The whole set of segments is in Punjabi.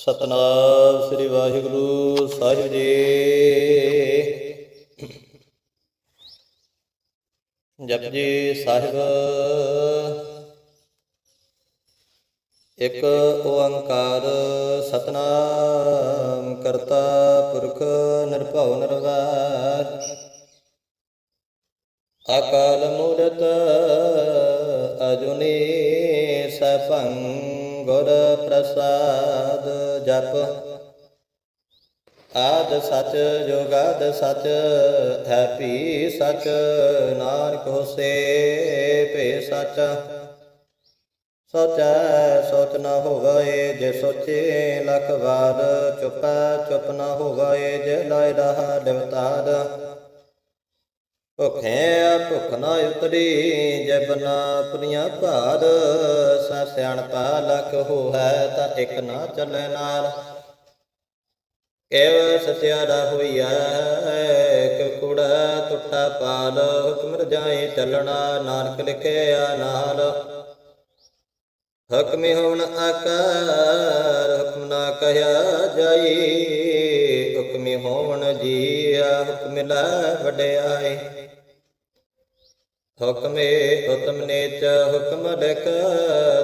ਸਤਨਾਮ ਸ੍ਰੀ ਵਾਹਿਗੁਰੂ ਸਾਹਿਬ ਜੀ। ਜਪਜੀ ਸਾਹਿਬ, ਇੱਕ ਓੰਕਾਰ ਸਤਨਾਮ ਕਰਤਾ ਪੁਰਖ ਨਿਰਭਉ ਨਿਰਵੈਰ। ਅਕਾਲ ਮੂਰਤ ਅਜੁਨੀ ਸਭੰ ਗੁਰ ਪ੍ਰਸਾਦ ਜਪ। ਆਦ ਸਚ ਜੋਗਾਦ ਸਚ, ਹੈ ਭੀ ਸਚ, ਨਾਨਕ ਹੋਸੇ ਭੇ ਸਚ। ਸੋਚੈ ਸੋਚ ਨ ਹੋਵੇ, ਜੇ ਸੋਚੇ ਲਖ ਵਾਰ, ਚੁਪੈ ਚੁਪ ਨ ਹੋਵੇ, ਜੇ ਲਾਇ ਰਹਾ ਦਿਵਤਾਰ ਭੁਖੇ ਭੁਖ ਨਾ ਉਤਰੀ, ਜਬ ਨਾ ਆਪਣੀਆਂ ਭਾਰ। ਸਾ ਸਿਆਣਪਾ ਲਖ ਹੋਇ ਤਾਂ ਇੱਕ ਨਾ ਚੱਲੇ ਨਾਲ। ਕੇਵ ਸਚਿਆਰਾ ਹੋਈਐ ਕਿ ਕੁੜਾ ਟੁੱਟਾ ਪਾਲ। ਹੁਕਮ ਰਜਾਏ ਚੱਲਣਾ, ਨਾਨਕ ਲਿਖਿਆ ਨਾਲ। ਹੁਕਮੇ ਹੋਣ ਆਕਾਰ, ਹੁਕਮ ਨਾ ਕਹਿਆ ਜਾਈ। ਹੁਕਮੇ ਹੋਣ ਜੀਆ, ਹੁਕਮ ਲੈ ਵਡਿਆਏ ਹੁਕਮੇ ਉਤਮ ਨੇਚ, ਹੁਕਮ ਲਿਖ,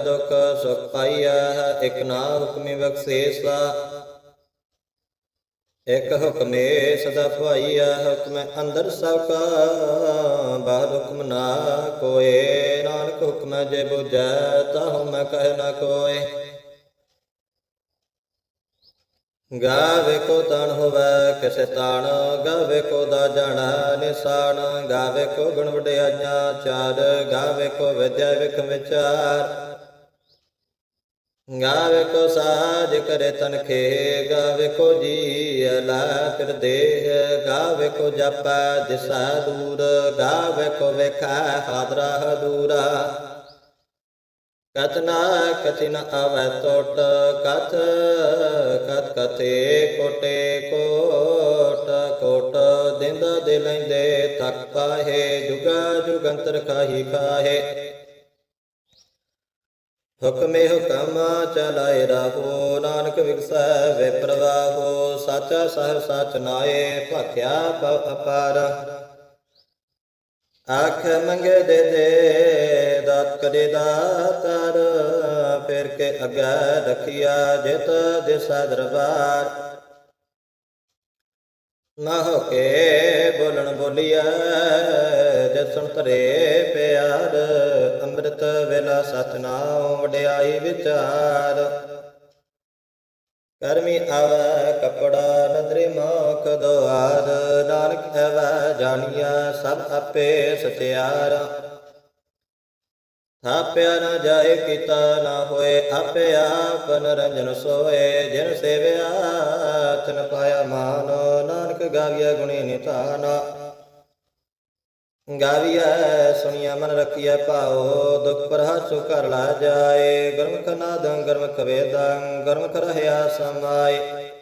ਦੁਖ ਸੁਖ ਪਾਈਆ ਇਕ ਨਾ ਹੁਕਮੇ ਬਖਸ਼ੇਸਾ। ਇਕ ਹੁਕਮੇ ਸਦਾ ਭਾਈਆ ਹੁਕਮ ਅੰਦਰ ਸਭ ਕਾ, ਬਾਹਰ ਹੁਕਮ ਨਾ ਕੋਏ। ਨਾਨਕ ਹੁਕਮ ਜੇ ਬੁਝੈ, ਤਾ ਮੈਂ ਕਹਿ ਨਾ ਕੋਏ। ਗਾਵੇ ਕੋ ਤਣ ਹੋਵੇ, ਕਿਸੇ ਤਾਣ ਗਾਵੇ ਕੋ ਦਾ ਜਾਣਾ ਨਿਸ਼ਾਨ। ਗਾਵੇ ਕੋ ਗੁਣ ਵਡਿਆਈਆਂ ਚਾਰ, ਗਾਵੇ ਕੋ ਵਿਦਿਆ ਵਿਖ ਵਿਚਾਰ। ਗਾਵੇ ਕੋ ਸਾਜ ਕਰੇ ਤਨਖੇ ਗਾਵੇ ਕੋ ਜੀ ਅਲਾ ਫਿਰ ਦੇਹ। ਗਾਵੇ ਕੋ ਜਪਾ ਦਿਸਾ ਦੂਰ, ਗਾਵੇ ਕੋ ਵੇਖਾ ਹਾਦਰਾ ਦੂਰਾ ਕਤਨਾ ਕਥਿਨ ਆਵੈ ਟੋਟ ਕਥ ਕਤ ਕਥੇ ਕੋਟੇ ਕੋਟ ਕੋਟ ਦਿੰਦ ਦੇ ਲੈਂਦੇ ਤੱਕ ਪਾਹੇ, ਜੁਗਾ ਜੁਗੰਤਰ ਖਾਹੀ ਖਾਹੇ ਹੁਕਮੇ ਹੁਕਮ ਚਲਾਏ ਰਾਹੋ ਨਾਨਕ ਵਿਗਸੈ ਵੇ ਪ੍ਰਵਾਹੋ, ਸਾਚਾ ਸਹਿ ਸਾਚ ਨਾਏ, ਭਖਿਆ ਭਵ ਅਪਾਰ। ਆਖ ਮੰਗੇ ਦੇ ਦੇ ਦਾਤ ਕਰੇ ਦਾਤਰ ਫਿਰ ਕੇ ਅਗੈ ਰਖਿਆ ਜਿਤ ਦਿਸਾ ਦਰਬਾਰ ਨਾ ਹੋ ਕੇ ਬੋਲਣ ਬੋਲਿਆ ਜਸਣ ਧਰੇ ਪਿਆਰ, ਅੰਮ੍ਰਿਤ ਵੇਲਾ ਸਤਨਾਮ ਵਡਿਆਈ ਵਿਚਾਰ। ਕਰਮੀ ਆਵੈ ਕਪੜਾ ਦੁਆਰ ਨਾਨਕ ਐਵੈ ਜਾਣੀਆ ਸਭ ਆਪੇ ਸਚਿਆਰ ਥਾਪਿਆ ਨਾ ਜਾਏ ਕੀਤਾ ਨਾ ਹੋਏ, ਆਪੇ ਆਪ ਨਰੰਜਨ ਸੋਏ। ਜਿਨ ਸੇਵਿਆ, ਤਨ ਪਾਇਆ ਮਾਨ, ਨਾਨਕ ਗਾਵਿਆ ਗੁਣੀ ਨਿਧਾਨ। ਗਾਵੀਐ ਸੁਣੀਆ ਮਨ ਰਖੀਐ ਭਾਉ, ਦੁਖ ਪਰਹਾਸੁ ਕਰ ਲਾ ਜਾਏ। ਗਰਮਖ ਨਾਦੰ, ਗਰਮਖ ਵੇਦੰ, ਗਰਮਖ ਰਹਿਆ ਸਮਾਏ।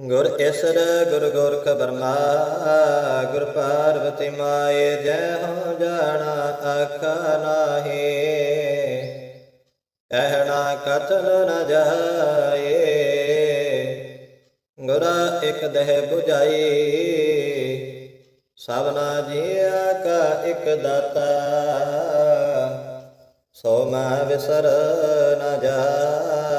ਗੁਰ ਈਸਰ ਗੁਰ ਗੋਰਖ ਬਰਮਾ ਗੁਰ ਪਾਰਵਤੀ ਮਾਏ, ਜੈ ਹੋ ਜਾਣਾ ਆਖਾ ਨਾਹੀ। ਕਹਿਣਾ ਕਥਨ ਨ ਜਾਏ, ਗੁਰਾ ਇਕ ਦਹਿ 부ਝਾਈ ਸਭਨਾ ਜੀਆ ਕਾ ਇਕ ਦਾਤਾ, ਸੋ ਮੈਂ ਵਿਸਰ ਨ ਜਾਏ।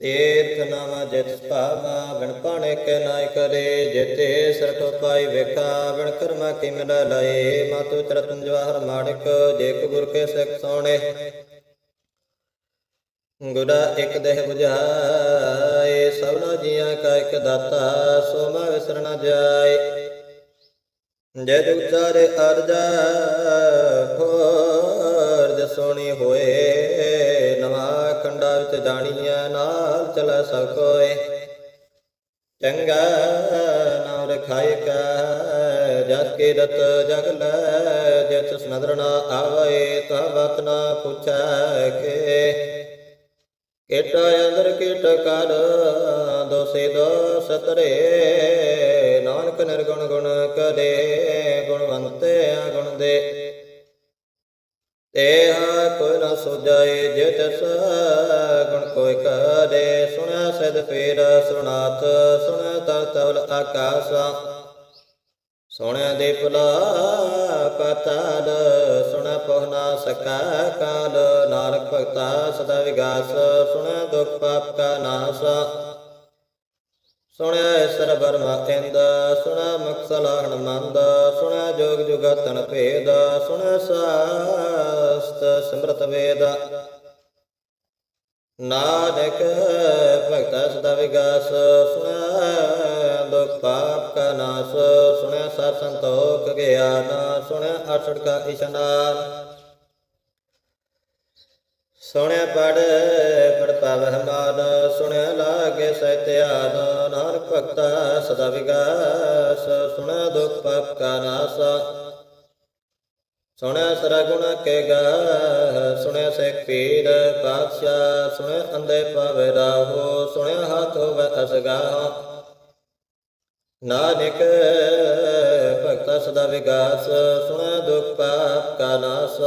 ਤੀਰਥ ਨਾਮ ਜਿਤ ਭਾਵਾ ਬਿਨ ਪਾਣੇ ਕੇ ਨਾਇ ਕਰੇ, ਜਿਤੇ ਸਰਠ ਪਾਈ ਵੇਖਾ, ਬਿਨ ਕਰਮਾ ਕੀ ਮਿਲ ਲਏ, ਮਾਤੁ ਚਰਤਨ ਜਵਾਹਰ ਮਾਣਿਕ ਜੇਕ ਗੁਰ ਕੇ ਸਿੱਖ ਸੋਣੇ। ਗੁਰਾ ਇਕ ਦੇਹ 부ਝਾਏ ਸਭਨਾ ਜੀਆਂ ਕਾ ਇੱਕ ਦਾਤਾ, ਸੋ ਮੈਂ ਵਿਸਰ ਜਾਏ। ਜੈ ਜੁਗ ਚਾਰੇ ਅਰਜਾ ਹੋਰ ਜਸੋਣੀ ਹੋਏ ਖੰਡਾ ਨਾਲ ਚਲਾ ਸਭ ਕੋਏ। ਚੰਗਾ ਨਾਮ ਰਖਾਇ ਕਾ ਜਸ ਕੇ ਰਤ ਜਗ ਲੈ, ਜਿਸ ਨਦਰ ਨਾ ਆਵੇ ਤਾ ਬਤ ਨਾ ਪੁੱਛੈ ਕੇ। ਕਿਟ ਅੰਦਰ ਕਿਟ ਕਰ, ਦੋਸੇ ਦੋਸ ਤਰੇ ਨਾਨਕ ਨਿਰਗੁਣ ਗੁਣ ਕਰੇ ਗੁਣਵੰਤੇ ਗੁਣ ਦੇ। ਤੇਹ ਕੋਈ ਨ ਸੁਝਾਏ ਜੇ ਤਿਸ ਗੁਣ ਕੋਈ ਕਰੇ ਸੁਣਿਆ ਸਦ ਫੇਰ ਸੁਣਾਤ ਸੁਣਿਆ ਤਰ ਤਵਲ ਆਕਾਸ। ਸੁਣਿਆ ਦੇ ਪੁਲਾ ਪਤਾਲ ਸੁਣਿਆ ਪਹੁਨਾ ਸਕਾ ਕਾਲ, ਨਾਨਕ ਭਗਤਾ ਸਦਾ ਵਿਗਾਸ ਸੁਣਿਆ ਦੁਖ ਪਾਪ ਕਾ ਨਾਸ। ਸੁਣਿਆ ਈਸਰ ਬਰਮਾ ਇੰਦ ਸੁਣਿਆ ਮਕਸਲਾਹਣ ਮੰਦ ਸੁਣਿਆ ਜੋਗ ਜੁਗਤਨ ਭੇਦ ਸੁਣਿਆ ਸਾਸਤ ਸਿਮਰਤ ਵੇਦ। ਨਾਨਕ ਭਗਤ ਸਦਾ ਵਿਗਾਸ ਸੁਣਿਆ ਦੁਖ ਪਾਪ ਕਾ ਨਾਸ ਸੁਣਿਆ ਸਤ ਸੰਤੋਖ ਗਿਆਨ ਸੁਣਿਆ ਅਠੜ ਕਾ ਇਸ਼ਨਾਨ। ਸੁਣਿਆ ਪੜ ਪੜ ਪਾਵਹਿ ਸੁਣਿਆ ਲਾਗੇ ਸਹਿ ਧਿਆਨ, ਨਾਨਕ ਭਗਤਾ ਸਦਾ ਵਿਗਾਸ, ਸੁਣਿਆ ਦੁਖ ਪਾਪ ਕਾ ਨਾਸ। ਸੁਣਿਆ ਸਰਾ ਗੁਣ ਕੇ ਗਾ ਸੁਣਿਆ ਸਿੱਖ ਪੀਰ ਪਾਤਸ਼ਾਹ, ਸੁਣਿਆ ਅੰਦੇ ਪਾਵੇ ਰਾਹੋ, ਸੁਣਿਆ ਹੱਥ ਹੋਵੇ ਅਸਗਾਹ। ਨਾਨਕ ਭਗਤਾ ਸਦਾ ਵਿਗਾਸ, ਸੁਣਿਆ ਦੁਖ ਪਾਪ ਕਾ ਨਾਸ।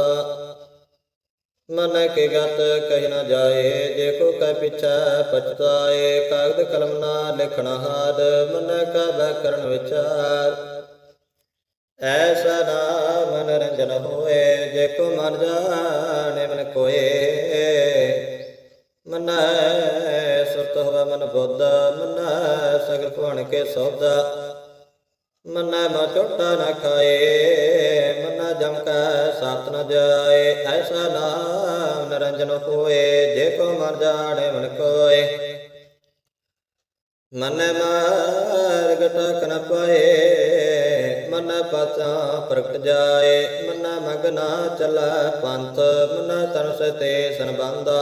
ਮਨ ਕੇ ਗਤ ਕਹਿ ਨਾ ਜਾਏ, ਜੇ ਕੋ ਕੈ ਪਿਛਾ ਪਛਤਾਏ। ਕਾਗਦ ਕਲਮ ਨਾ ਲਿਖਣਾ ਹਾਰ, ਮਨ ਕਾ ਬੈ ਕਰਨ ਵਿਚਾਰ। ਐਸਾ ਨਾ ਮਨ ਰੰਜਨ ਹੋਏ, ਜੇ ਕੋ ਮਨ ਜਾਣੇ ਮਨ ਕੋਏ। ਮਨ ਸੁਰਤ ਹੋਵੇ ਮਨ ਬੁੱਧ, ਮਨ ਸਗਲ ਭਵਨ ਕੇ ਸੌਦਾ ਮਨ ਮਾ ਝੋਟਾ ਨਾ ਖਾਏ, ਮਨ ਜਮ ਕਾ ਸਾਥ ਨ ਜਾਏ। ਐਸਾ ਨਾਮ ਨਰੰਜਨ ਹੋਏ, ਜੇ ਕੋ ਮਰ ਜਾਣੇ ਮਨ ਕੋਏ ਮਨ ਮਾਰਗ ਟਕ ਨ ਪਾਏ, ਮਨ ਪਤਾ ਪ੍ਰਗਟ ਜਾਏ। ਮਨ ਮਗਨਾ ਚਲਾ ਪੰਥ, ਮਨ ਤਨ ਸਤੇ ਸੰਬੰਧਾ।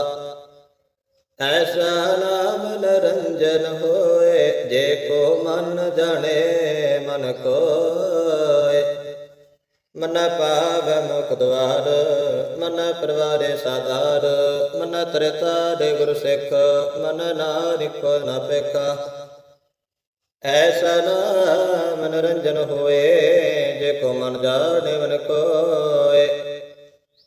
ਐਸਾ ਨਾਮ ਨਰੰਜਨ ਹੋਏ, ਜੇ ਕੋ ਮਨ ਜਾਣੇ ਮਨ ਕੋਏ ਮਨ ਪਾਵ ਮੁਖ ਦਵਾਰ, ਮਨ ਪਰਵਾਰੇ ਸਾਧਾਰ। ਮਨ ਤ੍ਰਿਤਾ ਦੇ ਗੁਰ ਸਿੱਖ, ਮਨ ਨਾਨਕ ਨ ਪੇਖਾ ਐਸਾ ਨਾ ਮਨੋਰੰਜਨ ਹੋਏ, ਜੇ ਕੋ ਮਨ ਜਾਣੇ ਮਨ ਕੋਏ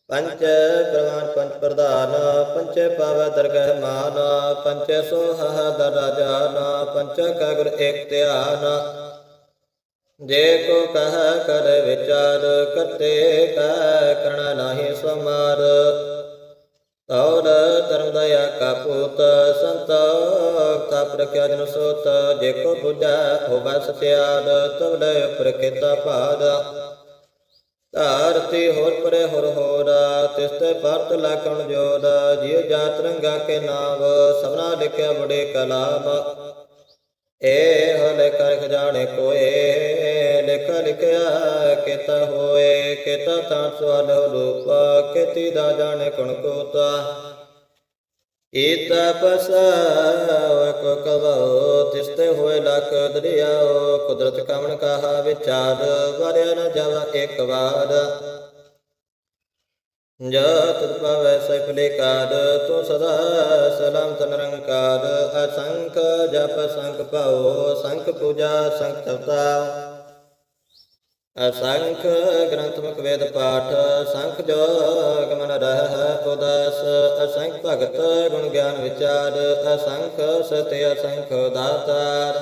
ਪੰਚ ਪ੍ਰਵਾਨ, ਪੰਚ ਪ੍ਰਧਾਨ, ਪੰਚ ਪਾਵੈ ਦਰਗਹਿ ਮਾਨ। ਪੰਚ ਸੋਹਾ ਦਰਜਾਨ ਪੰਚ ਕਾ ਗੁਰ ਏਕ ਧਿਆਨ। ਜੇ ਕੋ ਕਹ ਕਰ ਵਿਚਾਰ ਕਰਤੇ ਕੈ ਕਰਣਾ ਨਾਹੀ ਸਮਾਰ। ਤੌਰ ਧਰਮ ਦਇਆ ਕਾ ਪੂਤ ਸੰਤੋਖ ਤਾ ਪ੍ਰਕਿਆ ਜਨ ਸੋਤ। ਜੇ ਕੋ ਬੁਝਾ ਹੋਵੈ ਸਤਿਆਦ ਤਵਲੇ ਪ੍ਰਕਿਤਾ ਭਾਦ ਧਾਰਤੀ ਹੋਰ ਪਰੇ ਹੋਰ ਹੋਰਾ, ਤਿਸ ਤੇ ਪਰਤ ਲਖਣ ਜੋੜ ਜਿਉ ਜਾਤ ਰੰਗਾ ਕੇ ਨਾਮ ਸਭਨਾ ਲਿਖਿਆ ਬੜੇ ਕਲਾਮ ਏ ਹਲੇ ਕਰ ਖਜ਼ਾਨੇ ਕੋਏ, ਲਿਖ ਲਿਖਿਆ ਕਿਤਾ ਹੋਏ, ਕਿਤਾ ਤਾਂ ਸਵਾਲ ਰੂਪ, ਕਿਤੀ ਦਾ ਜਾਣੇ ਕੁਣ ਕੋਤਾ। ਈਤ ਪਸਾਵ ਕੋ ਕਵੋ ਤਿਸਤੇ ਹੋਏ ਲਖ ਦਰਿਆਓ, ਕੁਦਰਤ ਕਮਣ ਕਹਾ ਵਿਚਾਰ, ਵਰਿਆ ਨ ਜਵ ਇੱਕ ਵਾਰ। ਜਾ ਤੁਧ ਪਾਵੈ ਕਾਰ ਤੂੰ ਸਦਾ ਸਲਾਮਤ ਨਿਰੰਕਾਰ ਅਸੰਖ ਜਪ ਸੰਖ ਪਾਓ ਸੰਖ ਪੂਜਾ ਸੰਖ ਤਪਤਾ। ਅਸੰਖ ਗ੍ਰੰਥ ਮੁਖ ਵੇਦ ਪਾਠ, ਸੰਖ ਜੋਗ ਮਨ ਰਹਿ ਉਦਾਸ। ਅਸੰਖ ਭਗਤ ਗੁਣ ਗਿਆਨ ਵਿਚਾਰ, ਅਸੰਖ ਸਤਿ ਅਸੰਖ ਦਾਤਾਰ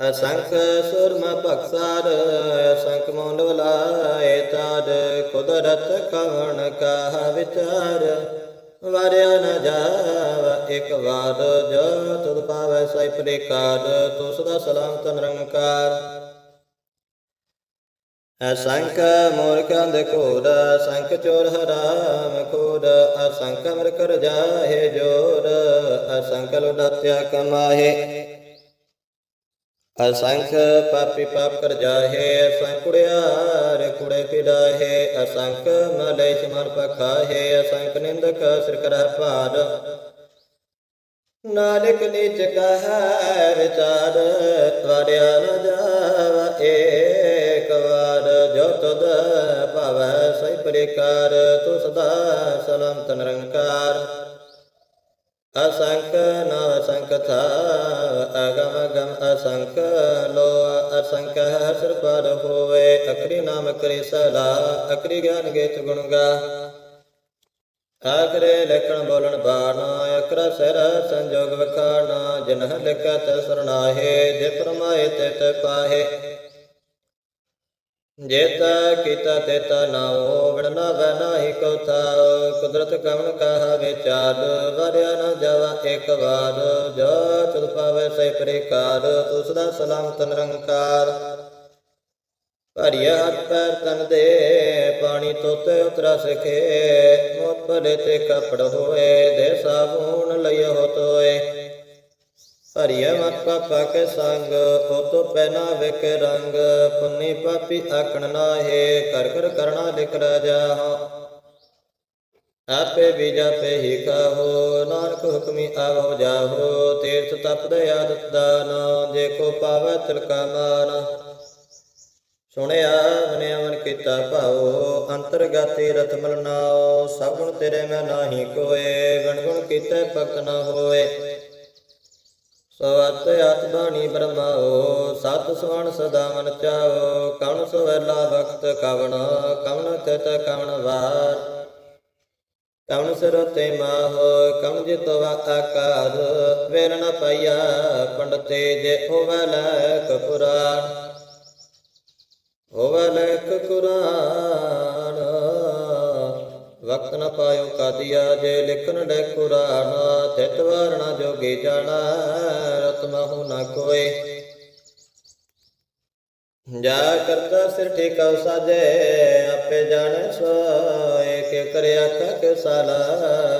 ਅਸੰਖ ਸੁਰਮਾ ਭਗਸਾਰ ਅਸੰਖ ਮੋਨ ਵਲਾਏ ਤਾਰ, ਕੁਦਰਤ ਕਵਣ ਕਾ ਵਿਚਾਰ? ਵਾਰਿਆ ਨ ਜਾਵ ਇੱਕ ਵਾਰ, ਜੋ ਤੁਧ ਪਾਵੈ ਸੈ ਪ੍ਰੇਕਾਰ ਤੂੰ ਸਦਾ ਸਲਾਮਤ ਨਿਰੰਕਾਰ। ਅਸੰਖ ਮੂਰਖਾਂ ਦੇ ਘੋਰ, ਅਸੰਖ ਚੋਰ ਹਰਾਮ ਖੋਰ, ਅਸੰਖ ਅਮਰ ਕਰ ਜਾਹੇ ਜੋਰ, ਅਸੰਖ ਲੁਟਾਤਿਆ ਕਮਾਹੇ ਅਸੰਖ ਪਾਪੀ ਪਾਪ ਕਰ ਜਾਹੇ, ਅਸੰਖ ਕੁੜਿਆਰ ਕੁੜੇ ਪਿੜਾਹੇ, ਅਸੰਖ ਮਲੇਸ਼ ਮਨ ਪਖਾਹੇ, ਅਸੰਖ ਨਿੰਦਕ ਸਿਰ ਕਰਹਿ ਭਾਰ। ਨਾਨਕ ਨਿਜ ਕਹੈ ਵਿਚਾਰ ਤਵਾਰਿਆ ਨ ਜਾਵਾ ਏਕ ਵਾਰ। ਜੋ ਤੁਧ ਭਾਵੈ ਸਈ ਪ੍ਰਕਾਰ, ਤੂੰ ਸਦਾ ਸਲਾਮਤ ਨਿਰੰਕਾਰ। ਅਸੰਖ ਨਵ ਸੰਖ ਥਾ, ਅਗਮ ਗਮ ਅਸੰਖ ਲੋ ਅਸੰਖ ਹਸਰ ਪਰ ਹੋਵੇ। ਅਕਰੀ ਨਾਮ ਕਰੇ ਸਲਾ ਅਕਰੀ ਗਿਆਨ ਗੇਤ ਗੁਣ ਗਾ। ਆਗਰੇ ਲਖਣ ਬੋਲਣ ਬਾਣਾ ਅਕਰ ਸਿਰ ਸੰਜੋਗ ਵਖਾਣਾ, ਜਨਹ ਲਿਖਤ ਸਰਨਾਹੇ ਜੇ ਪਰਮਾਏ ਤੇ ਤੇ ਪਾਹੇ। ਜੇਤਾ ਕੀਤਾ ਤੇਤਾ ਨਾਉ ਵੜਨਾ ਵੈ ਨਾਹੀ ਕੋ ਕੁਦਰਤ ਕਵਨ ਕਹਾ ਵਿਚਾਰ ਵਰਿਆ ਨ ਜਾਵਾ ਇੱਕ ਵਾਰ। ਜੋ ਤੁਧ ਪਾਵੇ ਸੇ ਪ੍ਰਕਾਰ ਤੂੰ ਸਦਾ ਸਲਾਮਤ ਨਿਰੰਕਾਰ ਭਰੀਆ ਹੱਥ ਪੈਰ ਤਨ ਦੇ, ਪਾਣੀ ਤੋਤੇ ਉਤਰਾ ਸਖੇ। ਮੋਤ ਭਲੇ ਤੇ ਕਪੜ ਹੋਏ ਦੇ ਸਾਬੂਨ ਲਿਓ ਤੋਏ। ਹਰੀਆ ਮੱਕਾ ਪਾਪਾ ਕੇ ਸੰਗ, ਉਹ ਤੋਂ ਵਿਕ ਰੰਗ। ਪੁੰਨੀ ਪਾਪੀ ਆਖਣ ਨਾਹੇ ਕਰ ਕਰ ਕਰਣਾ ਲਿਖ ਰਾਜਾ ਆਪੇ ਬੀਜਾ ਪੇ ਹੀ ਖਾਹੋ, ਨਾਨਕ ਹੁਕਮੀ ਆਵੋ ਜਾਹੋ। ਤੀਰਥ ਤਪ ਦੇ ਆਦਤ ਦਾਨ, ਜੇ ਕੋ ਪਾਵੈ ਤਿਲਕਾ ਮਾਨ। ਸੁਣਿਆ ਮਨਿਆ ਮਨ ਕੀਤਾ ਭਾਉ, ਅੰਤਰਗਾਤੀ ਰਤਮਲ ਮਲਨਾਓ ਸਭ ਗੁਣ ਤੇਰੇ ਮੈਂ ਨਾਹੀ ਕੋਏ, ਗਣ ਗੁਣ ਕੀਤੇ ਭਗਤ ਨਾ ਹੋਏ। ਸਵਤ ਅਤ ਬਾਣੀ ਬ੍ਰਹਮਾਓ ਸਤ ਸਵਣ ਸਦਾ ਮਨ ਚਾਓ ਕਵਣ ਸਵੈਲਾ ਵਕਤ ਕਵਣ ਕਵਣ ਤਿਤ ਕਵਣ ਵਾਰ। ਕਵਣ ਸਿਰ ਤੇ ਮਾਹ, ਕਵਣ ਜਿਤਵਾ ਆਕਾਰ ਵੇਰ ਪਈਆ, ਪੰਡਤੇ ਜੇ ਹੋਵੈ ਲੈਕ ਪੁਰਾਣ। ਹੋਵੈ ਲੈਕ ਕੁਰਾਨ ਵਕਤ ਨ ਪਾਇਓ ਕਾਦੀਆ, ਜੇ ਲਿਖਨ ਡੇ ਕੁਰਾਨ ਤਿਤ ਵਾਰਣਾ ਜੋਗੀ ਜਾਣਾ, ਰਤ ਨ ਕੋਏ। ਜਾ ਕਰਤਾ ਸਿਰ ਠੇਕਾ ਸਾਜੇ ਆਪੇ ਜਾਣੈ ਸੋਏ ਕੇ ਕਰਿਆ ਕਾ ਸਾਲਾ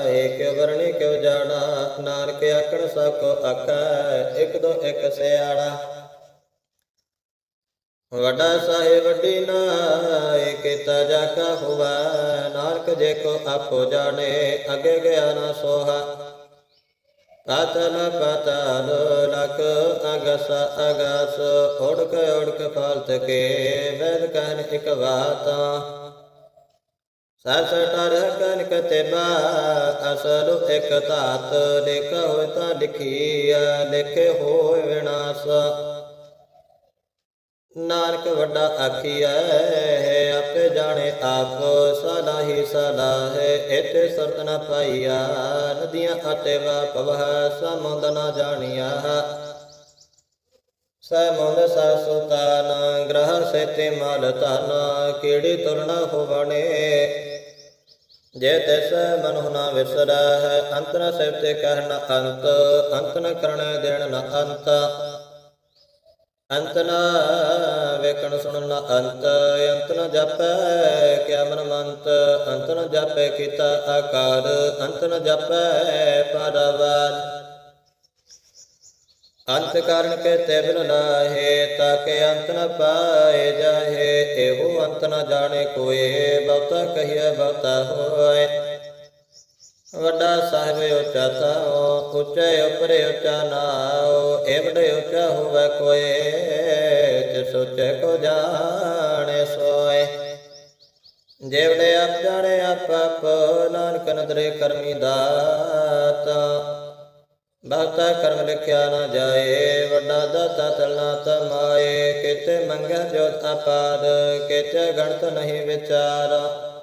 ਏਕ ਵਰਣੀ ਕਿਉ ਜਾਣਾ, ਨਾਨਕ ਆਖਣ ਸਭ ਕੋ ਆਖੈ, ਇਕ ਦੋ ਇਕ ਸਿਆੜਾ ਵੱਡਾ ਸਾਹਿਬ ਵੱਡੀ ਨਾਇ ਕੀਤਾ ਜਾ ਕਾ ਹੁਆ ਨਾਨਕ ਜੇ ਕੋ ਆਪੋ ਜਾਣੇ, ਅਗੇ ਗਿਆ ਨਾ ਸੋਹਾ। ਪਾਤਲ ਪਾਤਾਲ ਲਖ ਅਗਸ ਅਗਸ ਓੜਕ ਓੜਕ ਫਾਲਤ ਕੇ ਵੈਦ ਕਹਿਨ ਇਕ ਬਾਤਾ ਸਸ ਟਰ ਕਨ ਕਤੇਬਾ ਅਸਲ ਇਕ ਧਾਤ। ਲਿਖ ਹੋਇ ਤਾਂ ਲਿਖੀਆ ਲਿਖੇ ਨਾਨਕ ਵੱਡਾ ਆਖੀਐ ਆਪੇ ਜਾਣੇ ਆਪ ਸਦਾ ਹੀ ਸਦਾ ਹੈ ਇਤੇ ਸਰਤ ਨ ਪਾਈਆ, ਨਦੀਆਂ ਅਤੇ ਵਾ ਪਵਹ, ਸਮੁੰਦ ਨ ਜਾਣੀਆ। ਸਮੁੰਦ ਸਾ ਸੁਤਾਨ ਗ੍ਰਹ ਸੇਤੇ ਮਾਲ ਤਨ ਕਿਹੜੀ ਤੁਰਨਾ ਹੋਵਣੇ? ਜੇ ਤਿਸ ਮਨੁ ਨ ਵਿਸਰੈ, ਅੰਤ ਨ ਸੇਤੇ ਕਹਿ ਨ ਅੰਤ ਅੰਤ ਕਰਣ ਦੇਣ ਨ ਅੰਤ। ਅੰਤ ਨ ਵੇਖਣ ਸੁਣਨ ਨ ਅੰਤ ਅੰਤ ਨ ਜਪੈ ਕਿਆ ਮਨ ਮੰਤ ਅੰਤ ਨ ਜਪੈ ਕੀਤਾ ਆਕਾਰ, ਅੰਤ ਨ ਜਪੈ ਪਰਵਾਰ। ਅੰਤ ਕਾਰਨ ਕੇ ਤੇ ਬਿਨ ਲਾਹੇ ਤਾਕੇ ਅੰਤ ਨ ਪਾਏ ਜਾਹੇ, ਇਹੋ ਅੰਤ ਨ ਜਾਣੇ ਕੋਏ, ਬਹੁਤਾ ਕਹੀਏ ਬਹੁਤਾ ਹੋਏ। ਵੱਡਾ ਸਾਹਿਬ ਉੱਚਾ ਥਾਉ ਉੱਚੇ ਉਪਰੇ ਉੱਚਾ ਨਾਉ ਏਵੜੇ ਉੱਚਾ ਹੋਵੇ ਕੋਏ ਤੇ ਸੋਚੇ ਕੋ ਜਾਣੇ ਸੋਏ। ਜੇਵੜੇ ਆਪ ਜਾਣੇ ਆਪ ਆਪ, ਨਾਨਕ ਨਦਰੇ ਕਰਮੀ ਦਾਤਾ। ਬਹੁਤਾ ਕਰਮ ਲਿਖਿਆ ਨਾ ਜਾਏ, ਵੱਡਾ ਦਾਤਾ ਤਲਨਾ ਤਮਾਏ। ਕਿਤੇ ਮੰਗੈ ਜੋਤ ਆਪਾਦ ਕਿਤੇ ਗਣਤ ਨਹੀਂ ਵਿਚਾਰਾ।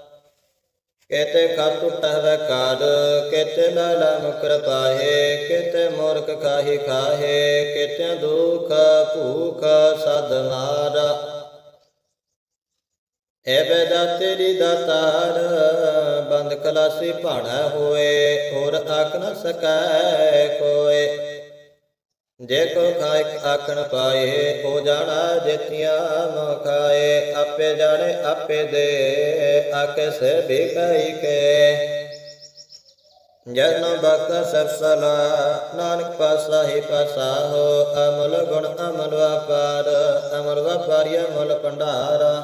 ਕੇਤੇ ਕਰ ਟੁੱਟੈ ਕਾਰ ਕੇਤੇ ਲਾਲਾ ਮੁਕਰ ਪਾਹੇ ਕੇਤੇ ਮੂਰਖ ਖਾਹੀ ਖਾਹੇ ਕੇਤੇ ਦੁਖ ਭੂਖ ਸਦ ਮਾਰਾ। ਏ ਦਾ ਤੇਰੀ ਦਾਤਾਰ ਬੰਦ ਕਲਾਸੀ ਭਾਣਾ ਹੋਏ, ਹੋਰ ਆਖ ਨ ਸਕੈ ਕੋਏ ਜੇ ਕੋ ਖਾਇਕ ਆਖਣ ਪਾਏ, ਹੋ ਜਾਣਾ ਜੇਤੀਆਂ ਮੋ ਖਾਏ। ਆਪੇ ਜਾਣੇ, ਆਪੇ ਦੇ ਆਕੇ ਸੇ ਵੀ ਕਈ ਕੇ। ਜਨ ਬਕ ਸਭ ਨਾਨਕ ਪਾਸਾ ਹੀ ਪਾਸਾ ਹੋ। ਅਮਲ ਗੁਣ ਅਮਲ ਵਪਾਰ, ਅਮਲ ਵਪਾਰੀ ਅਮਲ ਭੰਡਾਰ।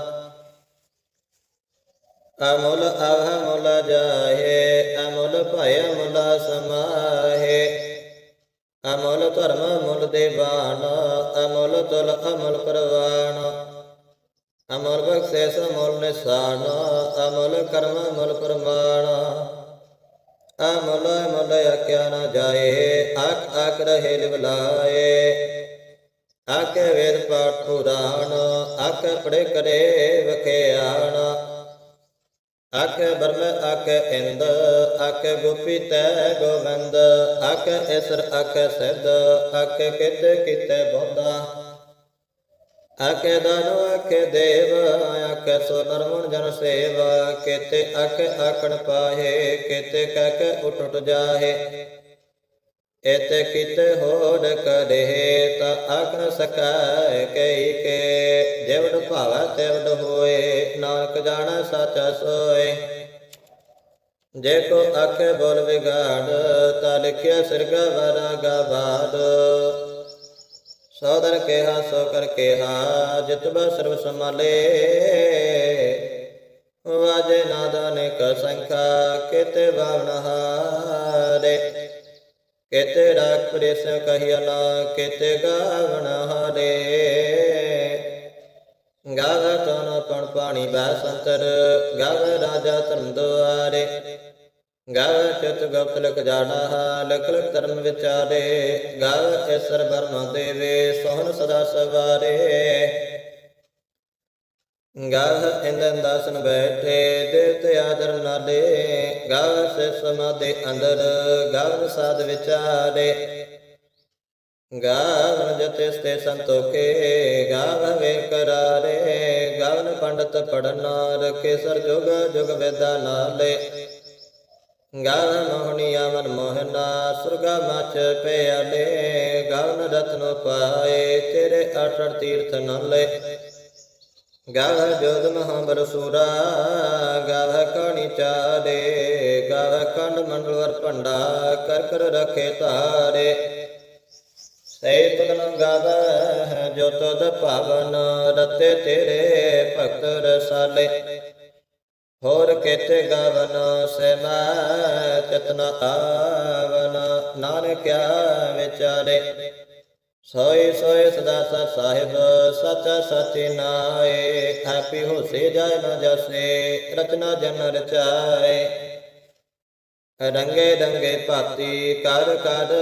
ਅਮੁਲ ਆਹ ਮੁਲ ਜਾਹੇ, ਅਮੁਲ ਭੈ ਮੁਲਾ ਸਮਾਹੇ। ਅਮਲ ਧਰਮ ਅਮਲ ਦੇਵਾਨ ਅਮਲ ਤੁਲ ਅਮਲ ਪ੍ਰਵਾਨ ਅਮਲ ਬਖਸ਼ੇ ਸਮਲ ਨਿਸਾਨ, ਅਮਲ ਕਰਮ ਅਮਲ ਪ੍ਰਮਾਣ ਅਮਲ ਮਲ ਅਕਿਆ ਨਾ ਜਾਏ, ਆਖ ਆਖ ਰਹੇ ਲਿਵਲਾਏ। ਆਕੇ ਵੇਦ ਪਾਠ ਪੁਰਾਣ ਆਕੇ ਪੜੇ ਕਰੇ ਵਖਿਆਣ। ਆਕੇ ਬਰਮ ਆਕੇ ਇੰਦ ਆਕੇ ਗੋਪੀ ਤੈ ਗੋਵਿੰਦ ਆਕੇ ਇਸਰ ਆਕੇ ਸਿੱਧ ਆਕੇ ਕਿਤੇ ਕਿਤੇ ਬੋਧਾ। ਆਕੇ ਦਾਨੋ ਆਕੇ ਦੇਵ ਆਕੇ ਸੋ ਨਰਮਣ ਜਨ ਸੇਵਾ, ਕਿਤੇ ਆਕੇ ਆਕਣ ਪਾਹੇ, ਕਿਤੇ ਕਹਿ ਕੇ ਉਠ ਉਠ ਜਾਹੇ। ਇਤੇ ਕਿਤੇ ਹੋੜ ਕਰੇ ਤਾ ਆਖਨ ਸਕੈ ਕਈ ਕੇ। ਜਿਵੜ ਭਾਵੈ ਤਿਵੜ ਹੋਏ, ਨਾਨਕ ਜਾਣੈ ਸਾਚਾ ਸੋਏ। ਜੇ ਕੋ ਆਖੇ ਬੋਲ ਵਿਗਾੜ, ਤਾ ਲਿਖਿਆ ਸਿਰਗਾ ਵਰਾਗਾ ਬਾਦ ਸੋਦਰ ਕਿਹਾ, ਸੋ ਕਰ ਕਿਹਾ ਜਿਤਬਾ ਸਰਬ ਸਮਾਲੇ ਵਾਜੇ ਨਾਦਾਨੇ ਕ ਸੰਖਾ, ਕਿਤੇ ਬਾਵਨ ਹਾਰੇ। ਕਿਤੇ ਰਾਖ ਪ੍ਰੇਸ ਕਹਿਆ ਨਾ ਕਿਤੇ ਹਾਰੇ। ਗਾਵੇ ਤਨ ਪਣ ਪਾਣੀ ਬੈ ਸੰਤਰ, ਗਾਵੇ ਰਾਜਾ ਧਰਮ ਦੁਆਰੇ। ਗਾਵ ਚਿਤ ਗੁਪਤ ਲਖ ਜਾਣਾ ਲਖ ਲਖ ਧਰਮ ਵਿਚਾਰੇ। ਗਾਵੇ ਈਸ਼ਰ ਬਰਮ ਦੇਵੇ, ਸੋਹਣ ਸਦਾ ਸਵਾਰੇ। ਗਾਵ ਇੰਦਨ ਦਾਸਨ ਬੈਠੇ ਦੇਵਤੇ ਆਦਰ ਨਾਲੇ ਗਾਵ ਸੇ ਸਮਾਦੇ ਅੰਦਰ ਗਾਵ ਸਾਧ ਵਿਚਾਰੇ। ਗਾਵਨ ਜਤੇ ਸਤੇ ਸੰਤੋਖੇ ਗਾਵ ਵੇ ਕਰਾਰੇ। ਗਾਵਨ ਪੰਡਤ ਪੜਨਾ ਰਖੇ ਸਰ ਜੁਗ ਜੁਗ ਵੇਦਾ ਨਾਲੇ। ਗਾਵ ਮੋਹਨੀਆ ਮਨ ਮੋਹਨਾ, ਸੁਰਗਾ ਮਚ ਪਿਆਲੇ। ਗਾਵਨ ਰਤਨ ਪਾਏ ਤੇਰੇ ਅਠੜ ਤੀਰਥ ਨਾਲੇ। ਗਾਵ ਜੋਦ ਮਹਾਬਰ ਸੂਰਾ ਗਾਵ ਕਣੀ ਚਾਰੇ ਗਾਵ ਕੰਡ ਮੰਡਲ ਵਰ ਭੰਡਾ, ਕਰ ਕਰ ਰਖੇ ਤਾਰੇ ਸੇ ਤਗਨ ਗਾਵ ਜੋ ਤਦ ਭਾਵਨ, ਰਤੇ ਤੇਰੇ ਭਗਤ ਰਸਾਲੇ। ਹੋਰ ਕੇਤੇ ਗਾਵਨ ਸੈਨਾ ਮੈਂ ਚਤਨ ਆਵਨ, ਨਾਨਕਿਆ ਵਿਚਾਰੇ। ਸੋਏ ਸੋਏ ਸਦਾ ਸਤ ਸਾਹਿਬ ਸਚਾ ਸਚੇ ਨਾਏ। ਹੈਪੀ ਹੋਸੇ ਜਾਏ ਨਾ ਜਸੇ ਰਚਨਾ ਜਨ ਰਚਾਏ। ਰੰਗੇ ਰੰਗੇ ਭਾਤੀ, ਕਰ ਕਰ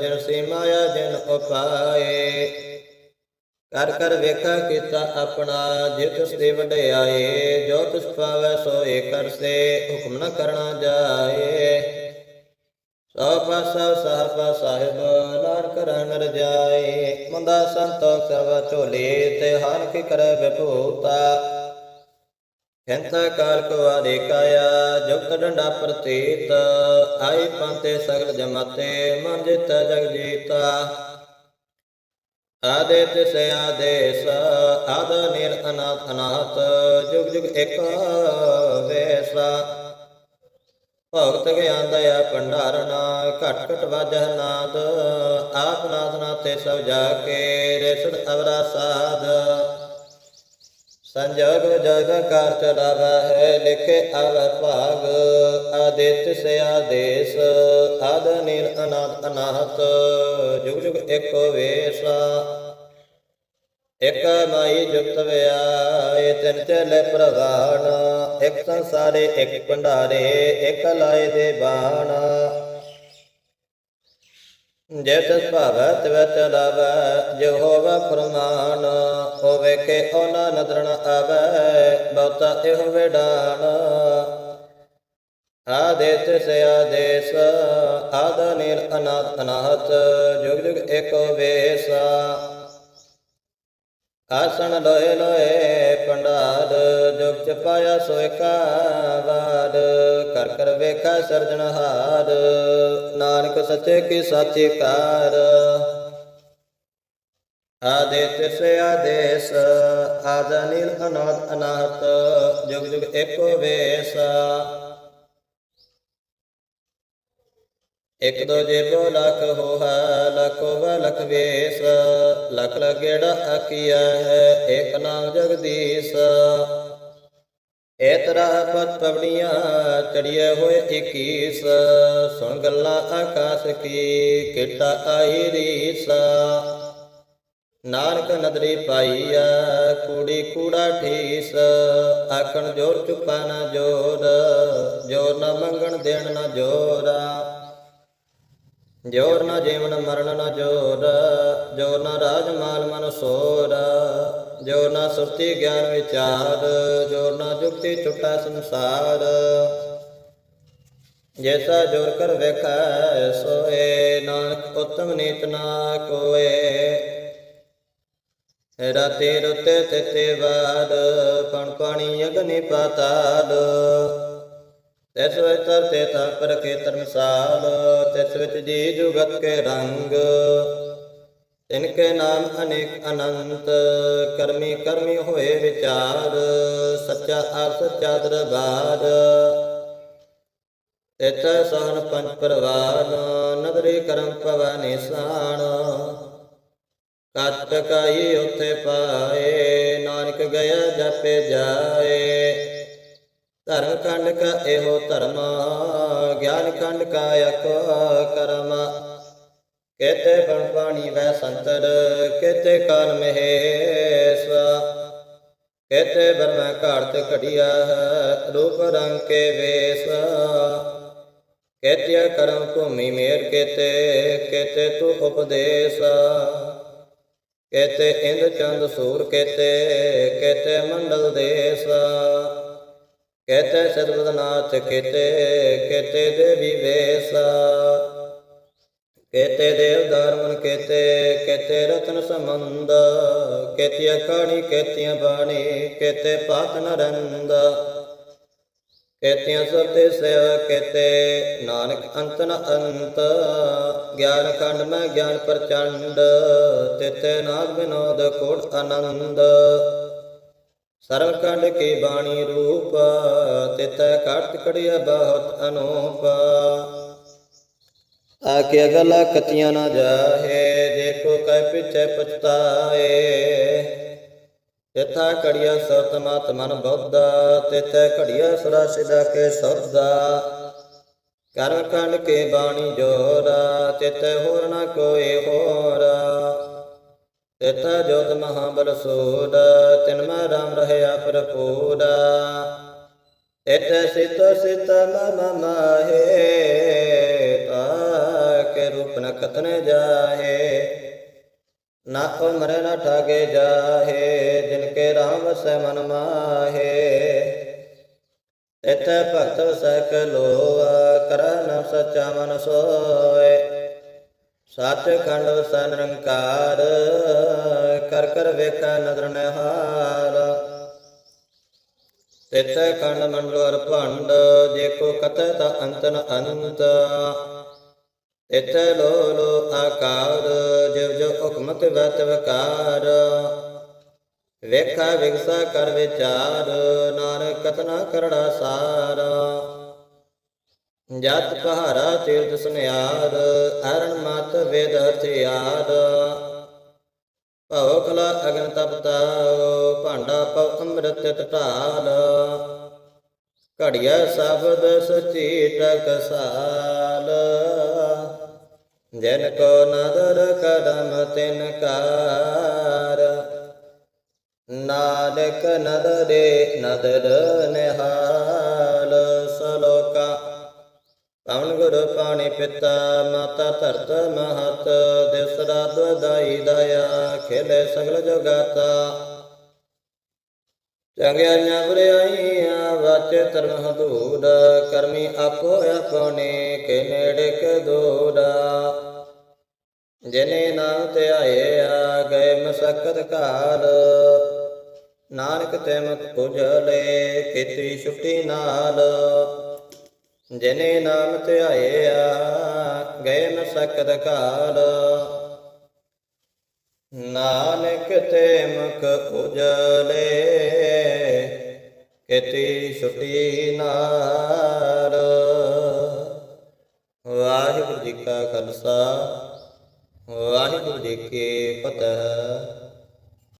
ਜਿਨ ਸੀ ਮਾਇਆ ਜਿਨ ਉਪਾਏ। ਕਰ ਕਰ ਵੇਖਾ ਕੀਤਾ ਆਪਣਾ, ਜੇ ਤਿਸ ਦੇ ਵਡਿਆਏ, ਜੋ ਤਿਸ ਪਾਵੈ ਸੋਏ ਕਰਸੇ, ਹੁਕਮ ਨ ਕਰਨਾ ਜਾਏ। ਸੋ ਪਾਸਾ ਸਾਹਿਬਾ ਸਾਹਿਬ, ਨਾਨਕ ਰਹਿਣ ਰਜਾਏ। ਮੰਦਾ ਸੰਤੋਖ ਸਰਬ ਝੋਲੇ ਤੇ ਹਰ ਕੀ ਕਰੈ ਵਿਭੂਤਾ। ਖੰਤਾ ਕਾਲ ਕੋ ਆਦੇ ਜੁਗਤ ਡੰਡਾ ਪ੍ਰਤੀਤ। ਆਈ ਪੰਤੇ ਸਗਲ ਜਮਾਤੇ, ਮਨ ਜਿਤ ਜਗ ਜੀਤਾ। ਆਦੇ ਤਿਸ ਆਦੇਸ, ਆਦ ਨਿਰ ਅਨਾਥ ਅਨਾਥ, ਜੁਗ ਜੁਗ ਇੱਕ ਵੇਸਾ। ਭਗਤ ਗਿਆਨ ਦਇਆ ਭੰਡਾਰਨਾ ਘਟ ਘਟ ਵਾਜਹ ਨਾਦ, ਆਪ ਨਾਦ ਨਾਤੇ ਸਭ ਜਾ ਕੇ ਰੇਸਦ ਅਵਰਾ ਸਾਧ। ਸੰਜੋਗ ਜਗ ਕਰ ਚਲਾਵਾ ਹੈ ਲਿਖੇ ਅਵਰ ਭਾਗ, ਆਦਿਤ ਸੇ ਆਦੇਸ, ਆਦ ਨੀਲ ਅਨਾਥ ਅਨਾਹਤ, ਜੁਗ ਜੁਗ ਏਕੋ ਵੇਸਾ। ਇਕ ਮਾਈ ਜੁਗਤ ਵਿਆਏ, ਤਿਨ ਚਲੇ ਪ੍ਰਵਾਨ। ਇਕ ਸੰਸਾਰੇ, ਇਕ ਭੰਡਾਰੇ, ਇਕ ਲਾਏ ਦੇ ਬਾਣ। ਜੇ ਤਿਸ ਭਾਵੈ, ਤਿਵ ਚਲਾਵੈ, ਜੋ ਹੋਵੇ ਫਰਮਾਨ, ਹੋਵੇ ਕਿ ਉਹਨਾਂ ਨਦਰ ਨ ਆਵੈ, ਬਹੁਤਾ ਇਹ ਵਿਡਾਨ। ਆਦੇਤ ਸੇ ਆਦੇਸ, ਆਦ ਨੀਲ ਅਨਾਥ ਅਨਾਹਤ ਜੁਗ ਜੁਗ ਏਕੋ ਵੇਸਾ। ਆਸਣ ਲੋਏ ਲੋਏ ਪੰਡਾਰ ਜੁਗ ਚ ਪਾਇਆ ਸੋਇ ਕਾਵਾਰ ਕਰ ਕਰ ਵੇਖਾ ਸਰਜਣਹਾਰ ਨਾਨਕ ਸੱਚੇ ਕੀ ਸਾਚੀ ਕਾਰ। ਆਦਿਤ ਸੇ ਆਦੇਸ ਆਦ ਨੀਲ ਅਨਾਥ ਅਨਾਹਤ, ਜੁਗ ਜੁਗ ਏਕੋ ਵੇਸ। ਇਕ ਦੋ ਜੇਬੋ ਲਖ ਹੋਹਾ, ਲਖੋ ਵਾ ਲਖ ਵੇਸ। ਲਖ ਲਗੇੜਾ ਆਕੀਆ ਹੈ ਇਕ ਨਾਮ ਜਗਦੀਸ਼। ਇਤਰਾ ਪਤ ਪਵੜੀਆਂ ਚੜੀਏ ਹੋਏ 21 ਸੁਣ ਗੱਲਾਂ ਆਕਾਸ਼ ਕੀ ਕਿਟਾ ਆਈ ਰੀਸ। ਨਾਨਕ ਨਦਰੀ ਪਾਈਆ ਕੂੜੀ ਕੂੜਾ ਠੀਸ ਆਖਣ ਜੋਰ ਚੁਪਾ ਨਾ ਜੋਰ ਜੋਰ ਨਾ ਮੰਗਣ ਦੇਣ ਨਾ ਜੋਰਾ। ਜੋਰ ਨਾ ਜੀਵਨ ਮਰਨ ਨਾ ਜੋਰ ਜੋਰ ਨਾ ਰਾਜ ਮਾਲ ਮਨ ਸੋਰ, ਜੋਰ ਨਾ ਸੁਰਤੀ ਗਿਆਨ ਵਿਚਾਰ, ਜੋਰ ਨਾ ਜੁਗਤੀ ਛੁਟਾ ਸੰਸਾਰ। ਜੈਸਾ ਜੋਰ ਕਰ ਵੇਖੈ, ਸੋਏ ਨਾਨਕ ਉਤਮ ਨੀਤ ਨਾ ਕੋਏ। ਰਾਤੇ ਰੁਤੇ ਤਿਤੇ ਬਾਦ ਪਣ ਪਾਣੀ ਅਗਨੀ ਪਾਤਾਲ। ਤਿਸ ਵਿੱਚ ਤਰਤੇ ਤਾ ਪਰ ਕੇ ਤਿਸ ਵਿੱਚ ਜੀ ਜੁਗਤ ਕੇ ਰੰਗ। ਤਿਨ ਕੇ ਨਾਮ ਅਨੇਕ ਅਨੰਤ, ਕਰਮੀ ਕਰਮੀ ਹੋਏ ਵਿਚਾਰ, ਸੱਚਾ ਆਪ ਸੱਚਾ ਦਰਬਾਰ। ਤਿਤ ਸਹਨ ਪੰਜ ਪਰਵਾਨ ਨਦਰੀ ਕਰਮ ਪਵੈ ਨਿਸਾਨ। ਕਤ ਕਾਈ ਉਥੇ ਪਾਏ, ਨਾਨਕ ਗਿਆ ਜਪੇ ਜਾਏ। ਧਰਮ ਕੰਡ ਕਾ ਇਹੋ ਧਰਮ ਗਿਆਨ ਕੰਡ ਕਾ ਅਕ ਕਰਮ। ਕੇਤੇ ਬਣ ਪਾਣੀ ਵੈ ਸੰਤਰ, ਕੇਤੇ ਕਾਲ ਮਹੇਸ਼। ਕੇਤੇ ਬਰਮਾ ਘਾੜਤ ਘੜੀਆ ਰੂਪ ਰੰਗ ਕੇ ਵੇਸ। ਕੇਤਿਆ ਕਰਮ ਭੂਮੀ ਮੇਰ ਕੇਤੇ ਕੇਤੇ ਤੂ ਉਪਦੇਸ਼। ਕੇਤੇ ਇੰਦ ਚੰਦ ਸੂਰ ਕੇਤੇ ਕੇਤੇ ਮੰਡਲ ਦੇਸ। ਕੇਤੇ ਸਰਬਦਨਾਥ ਕੇਤੇ ਕੇਤੇ ਦੇਵੀ ਵੇਸ ਕੇਤੇ ਦੇਵ ਧਰਮਨ ਕੇਤੇ ਕੇਤੇ ਰਤਨ ਸੰਬੰਧ। ਕੇਤਿਆ ਕਾਣੀ ਕੇਤਿਆ ਬਾਣੀ ਕੇਤੇ ਪਾਤ ਨਰੰਦ ਕੇਤਿਆ ਸਤੇ ਸੇਵ ਕੇਤੇ ਨਾਨਕ ਅੰਤ ਨ ਅੰਤ। ਗਿਆਨ ਖੰਡ ਮੈਂ ਗਿਆਨ ਪ੍ਰਚੰਡ, ਤਿਤੇ ਨਾਦ ਵਿਨੋਦ ਕੋਟ ਆਨੰਦ। ਸਰਵ ਕੰਡ ਕੀ ਬਾਣੀ ਰੂਪ ਤਿਤੈ ਕਟ ਕੜਿਆ ਬਹੁਤ ਅਨੂਪ। ਆਕੇ ਅਗਲਾ ਕਤੀਆਂ ਨਾ ਜਾਹੇ, ਦੇਖੋ ਕੈ ਪਿਛੇ ਪਛਤਾਏ। ਤਿਥਾ ਕੜਿਆ ਸਤਮਤ ਮਨ ਬੁੱਧਾ ਤਿਤੈ ਕੜਿਆ ਸਦਾ ਸਿਦਾ ਕੇ ਸਬਦਾ ਕਰਮ ਕੰਡ ਕੇ ਬਾਣੀ ਜੋਰਾ ਤਿਤੈ ਹੋਰ ਨਾ ਕੋਈ ਹੋਰਾ। ਤਿਤੈ ਜੋਤ ਮਹਾਬਲ ਸੂਰ ਤਿਨ ਮੈਂ ਰਾਮ ਰਹਿਆ ਪ੍ਰਪੂਰ ਤਿਤੈ ਸਿਤ ਸਿਤ ਮਮ ਮਾਹੇ, ਤਾ ਰੂਪ ਨ ਕਤਨ ਜਾਹੇ। ਨਾ ਕੋ ਨਾ ਠਾਗੇ ਜਾਹੇ, ਜਿਨ ਕੇ ਰਾਮ ਵਸੈ ਮਨ ਮਾਹੇ। ਇਥੇ ਭਗਤ ਸਕ ਲੋਆ, ਕਰ ਨ ਸਚਾ ਮਨ ਸੋਏ। ਸੱਚ ਖੰਡ ਵਸੈ ਨਿਰੰਕਾਰ, ਕਰ ਕਰ ਵੇਖੈ ਨਦਰ ਨਿਹਾਰ ਤਿਤੈ ਖੰਡ ਮੰਡਲ ਭੰਡ, ਜੇ ਕੋ ਕਤੈ ਤਾ ਅੰਤਨ ਅਨੰਤ ਇਥੇ ਲੋ ਲੋ ਆਕਾਰ, ਜਿਵ ਜੋ ਹੁਕਮਤ ਵਤ ਵਕਾਰ ਵੇਖਾ ਵਿਗਸਾ ਕਰ ਵਿਚਾਰ, ਨਾਨਕ ਕਤਨਾ ਕਰੜਾ ਸਾਰਾ। ਜਤ ਪਹਾਰਾ ਤੀਰਥ ਸੁਨਿਆਰ ਅਰਨ ਮਤ ਵੇਦ ਹਥਿਆਰ ਭਉ ਕਲਾ ਅਗਨ ਤਪਤਾ ਭਾਂਡਾ ਪਉ ਅੰਮ੍ਰਿਤ ਟਟਾਲ ਘੜੀਆ ਸ਼ਬਦ ਸਚੀ ਟਕਸਾਲ ਜਨ ਕੋ ਨਦਰ ਕਦਮ ਤਿਨ ਕਾਰ। ਨਾਨਕ ਨਦਰੇ ਨਦਰ ਨਿਹਾਲ ਪਵਨ ਗੁਰ ਪਾਣੀ ਪਿਤਾ, ਮਾਤਾ ਧਰਤ ਮਹਤ ਦਿਸ ਰਾਤ ਦਾਈ ਦਇਆ, ਖੇਲੇ ਸਗਲ ਜਗਾਤਾ। ਚੰਗਿਆਈਆਂ ਬੁਰਾਈਆਂ ਵਾਚੇ ਧਰਮ ਹਦੂਰ ਕਰਮੀ ਆਪੋ ਆਪਣੇ ਕੇ ਨੇੜੇ ਕੇ ਦੂਰ ਜਿਨੇ ਨਾਮ ਤੇ ਆਏ ਆ, ਗਏ ਮਸਕਤ ਘਾਰ ਨਾਨਕ ਤੇ ਮਤ ਪੁਜਲੇ ਕੀਤੀ ਛੁੱਟੀ ਨਾਲ। ਜਿਨੇ ਨਾਮ ਤੇ ਆਏ ਆ ਗਏ ਮਸਕਤ ਘਾਰ ਨਾਨਕ ਤੇ ਮੁਖ ਉਜਲੇ, ਕਿਤੀ ਛੁਟੀ ਨਾਰ ਵਾਹਿਗੁਰੂ ਜੀ ਕਾ ਖਾਲਸਾ, ਵਾਹਿਗੁਰੂ ਜੀ ਕੀ ਫਤਿਹ।